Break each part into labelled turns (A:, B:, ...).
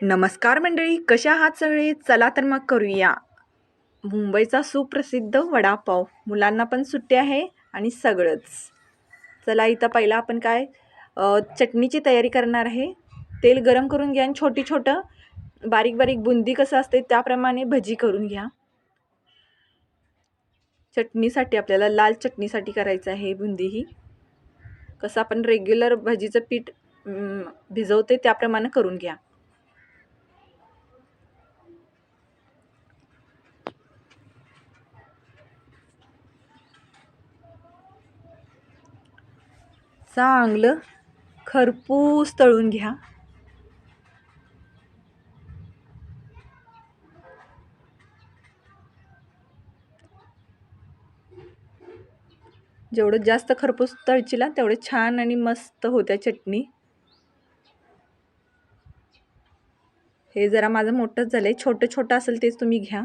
A: नमस्कार मंडळी कशा आहात सगळे? चला तर मग करूया. मुंबईचा सुप्रसिद्ध वडापाव. मुलांना पण सुट्टी आहे आणि सगळंच. चला इथं पहिला आपण काय चटणीची तयारी करणार आहे. तेल गरम करून घ्या आणि छोटी छोटं बारीक बारीक बुंदी कसं असते त्याप्रमाणे भजी करून घ्या. चटणीसाठी आपल्याला लाल चटणीसाठी करायचं आहे बुंदी ही. कसं आपण रेग्युलर भजीचं पीठ भिजवते त्याप्रमाणे करून घ्या. चांगलं खरपूस तळून घ्या. जेवढं जास्त खरपूस तळचिला तेवढे छान आणि मस्त होत्या चटणी. हे जरा माझं मोठंच झालं आहे छोटं छोटं असेल तेच तुम्ही घ्या.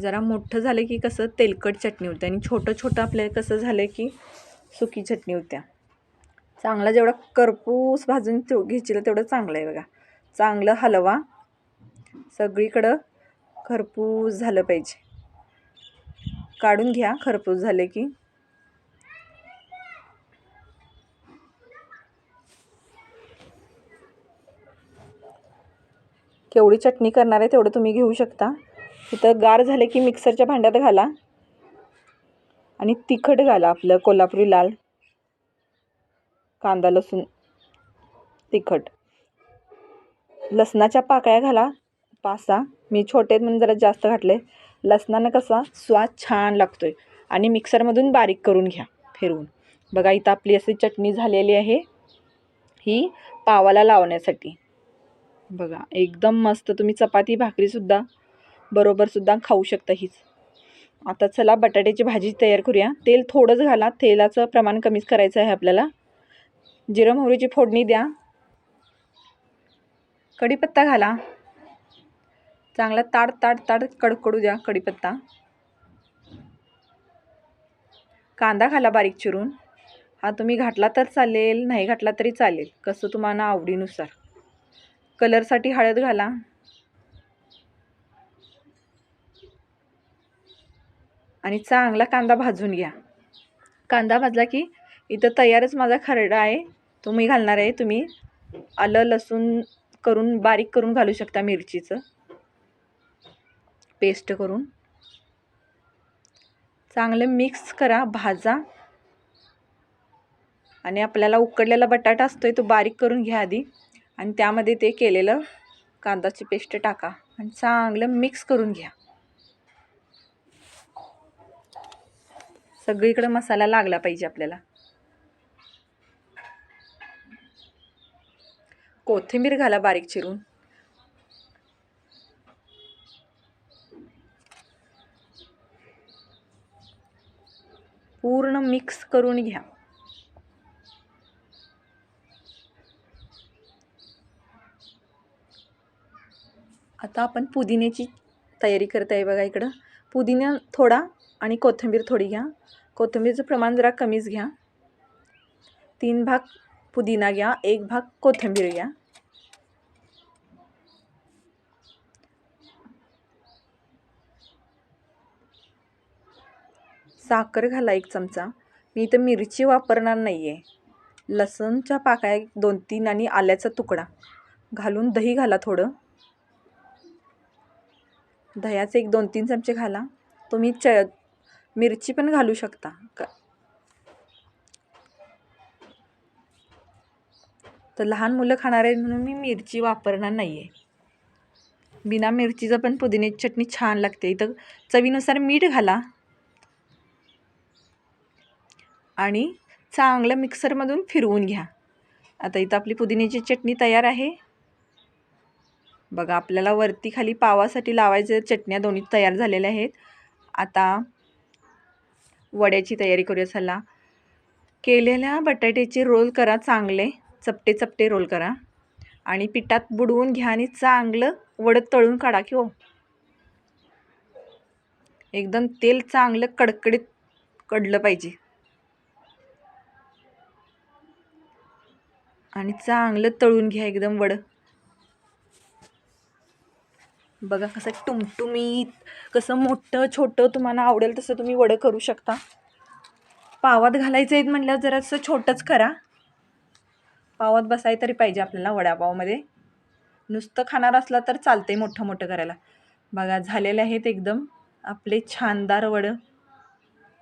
A: जरा मोठं झालं की कसं तेलकट चटणी होते आणि छोटं छोटं आपल्याला कसं झालं की सुकी चटणी होत्या. चांगला जेवढा करपूस भाजून तो घ्यायची तेवढं चांगलं आहे बघा. चांगलं हलवा. सगळीकडं खरपूस झालं पाहिजे. काढून घ्या खरपूस झाले की. केवढी चटणी करणार आहे तेवढं तुम्ही घेऊ शकता. इथं गार झाले की मिक्सरच्या भांड्यात घाला. आणि तिखट घाला आपलं कोल्हापुरी लाल. कांदा लसूण तिखट. लसणाच्या पाकळ्या घाला. पाच सहा मी छोटे आहेत म्हणून जरा जास्त घातले. लसणानं कसा स्वाद छान लागतो आहे आणि मिक्सरमधून बारीक करून घ्या फिरवून. बघा इथं आपली अशी चटणी झालेली आहे. ही पावाला लावण्यासाठी. बघा एकदम मस्त. तुम्ही चपाती भाकरीसुद्धा बरोबरसुद्धा खाऊ शकता हीच. आता चला बटाट्याची भाजी तयार करूया. तेल थोडंच घाला. तेलाचं प्रमाण कमीच करायचं आहे आपल्याला. जिरं मोहरीची फोडणी द्या. कढीपत्ता घाला. चांगला ताड ताड ताड कडकडू द्या कढीपत्ता. कांदा घाला बारीक चिरून. हा तुम्ही घातला तर चालेल नाही घातला तरी चालेल. कसं तुम्हाला आवडीनुसार. कलरसाठी हळद घाला. आणि चांगला कांदा भाजून घ्या. कांदा भाजला की इथं तयारच माझा खरडा आहे. तो मी घालणार आहे तुम्ही आलं लसूण करून बारीक करून घालू शकता मिरचीचं. पेस्ट करून. चांगलं मिक्स करा भाजा. आणि आपल्याला उकडलेला बटाटा असतो आहे तो बारीक करून घ्या आधी. आणि त्यामध्ये ते केलेलं कांदाची पेस्ट टाका. आणि चांगलं मिक्स करून घ्या. सगळीकडे मसाला लागला पाहिजे आपल्याला. कोथिंबीर घाला बारीक चिरून. पूर्ण मिक्स करून घ्या. आता आपण पुदिन्याची तयारी करत आहे बघा इकडं. पुदिना थोडा आणि कोथिंबीर थोडी घ्या. कोथिंबीरचं प्रमाण जरा कमीच घ्या. तीन भाग पुदिना घ्या एक भाग कोथिंबीर घ्या. साखर घाला एक चमचा. मी इथं मिरची वापरणार नाही आहे लसूणच्या पाकळ्या एक दोन तीन आणि आल्याचा तुकडा. घालून दही घाला थोडं. दह्याचे एक दोन तीन चमचे घाला. तुम्ही च मिरची पण घालू शकता. क तर लहान मुलं खाणार आहेत म्हणून मी मिरची वापरणार नाही आहे बिना मिरचीचं पण पुदिन्याची चटणी छान लागते. इथं चवीनुसार मीठ घाला. आणि चांगलं मिक्सरमधून फिरवून घ्या. आता इथं आपली पुदिन्याची चटणी तयार आहे. बघा आपल्याला वरती खाली पावासाठी लावायचे चटण्या दोन्ही तयार झालेल्या आहेत. आता वड्याची तयारी करूया चला. केलेल्या बटाट्याचे रोल करा चांगले. चपटे चपटे रोल करा. आणि पिठात बुडवून घ्या आणि चांगलं वडं तळून काढा की हो. एकदम तेल चांगलं कडकडीत कडलं पाहिजे. आणि चांगलं तळून घ्या एकदम वडं. बघा कसं टुमटुमीत कसं मोठं छोटं तुम्हाला आवडेल तसं तुम्ही वडं करू शकता. पावात घालायचं आहेत म्हटल्यावर जरासं छोटंच करा. पावात बसाय तरी पाहिजे आपल्याला वडापावमध्ये. नुसतं खाणार असला तर चालतंय मोठं मोठं करायला. बघा झालेले आहेत एकदम आपले छानदार वडं.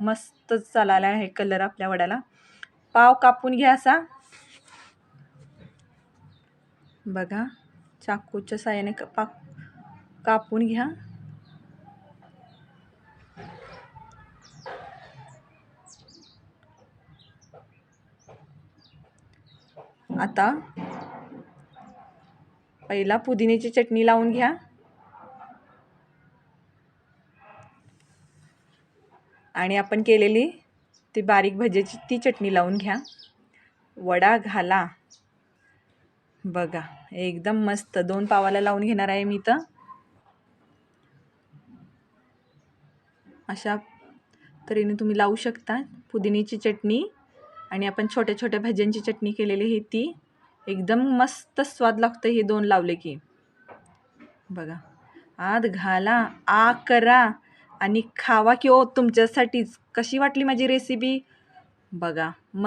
A: मस्त चालायला आहे कलर आपल्या वड्याला. पाव कापून घ्या असा. बघा चाकूच्या साह्याने पाक कापून घ्या. आता पहिला पुदिन्याची चटणी लावून घ्या. आणि आपण केलेली ती बारीक भजेची ती चटणी लावून घ्या. वडा घाला. बघा एकदम मस्त दोन पावाला लावून घेणार आहे मी तर. अशा तऱ्हेने तुम्ही लावू शकता. पुदिन्याची चटणी आणि आपण छोट्या छोट्या भाज्यांची चटणी केलेली आहे ती. एकदम मस्त स्वाद लागतं हे दोन लावले की. बघा. आत घाला आ करा आणि खावा की ओ तुमच्यासाठीच. कशी वाटली माझी रेसिपी बघा. म